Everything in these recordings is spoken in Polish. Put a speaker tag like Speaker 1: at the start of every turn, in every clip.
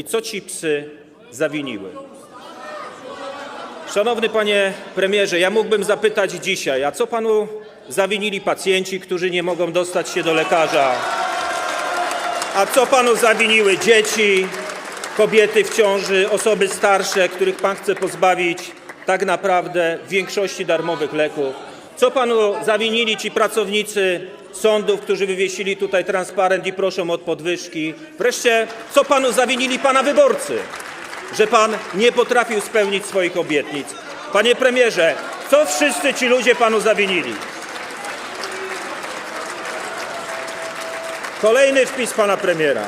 Speaker 1: i co ci psy zawiniły. Szanowny panie premierze, ja mógłbym zapytać dzisiaj, a co panu zawinili pacjenci, którzy nie mogą dostać się do lekarza? A co panu zawiniły dzieci, kobiety w ciąży, osoby starsze, których pan chce pozbawić tak naprawdę większości darmowych leków? Co panu zawinili ci pracownicy sądów, którzy wywiesili tutaj transparent i proszą o podwyżki? Wreszcie, co panu zawinili pana wyborcy? Że pan nie potrafił spełnić swoich obietnic. Panie premierze, co wszyscy ci ludzie panu zawinili? Kolejny wpis pana premiera.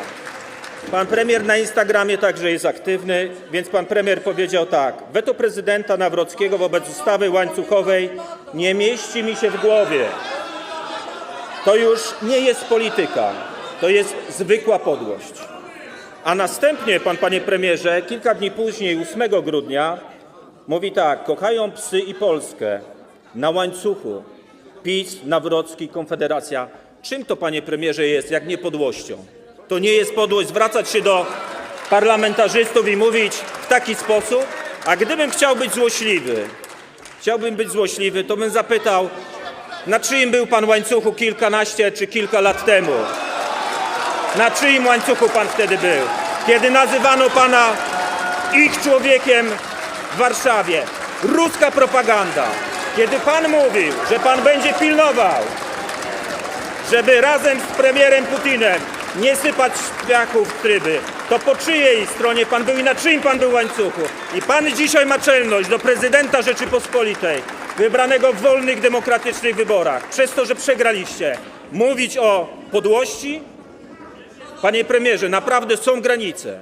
Speaker 1: Pan premier na Instagramie także jest aktywny, więc pan premier powiedział tak. Weto prezydenta Nawrockiego wobec ustawy łańcuchowej nie mieści mi się w głowie. To już nie jest polityka, to jest zwykła podłość. A następnie pan, panie premierze, kilka dni później, 8 grudnia, mówi tak: kochają psy i Polskę na łańcuchu. PiS, Nawrocki, Konfederacja. Czym to, panie premierze, jest, jak nie podłością? To nie jest podłość zwracać się do parlamentarzystów i mówić w taki sposób? A gdybym chciał być złośliwy, chciałbym być złośliwy, to bym zapytał, na czyim był pan łańcuchu kilkanaście czy kilka lat temu? Na czyim łańcuchu pan wtedy był? Kiedy nazywano pana ich człowiekiem w Warszawie. Ruska propaganda. Kiedy pan mówił, że pan będzie pilnował, żeby razem z premierem Putinem nie sypać piachów w tryby, to po czyjej stronie pan był i na czyim pan był łańcuchu? I pan dzisiaj ma czelność do prezydenta Rzeczypospolitej, wybranego w wolnych, demokratycznych wyborach, przez to, że przegraliście, mówić o podłości? Panie premierze, naprawdę są granice.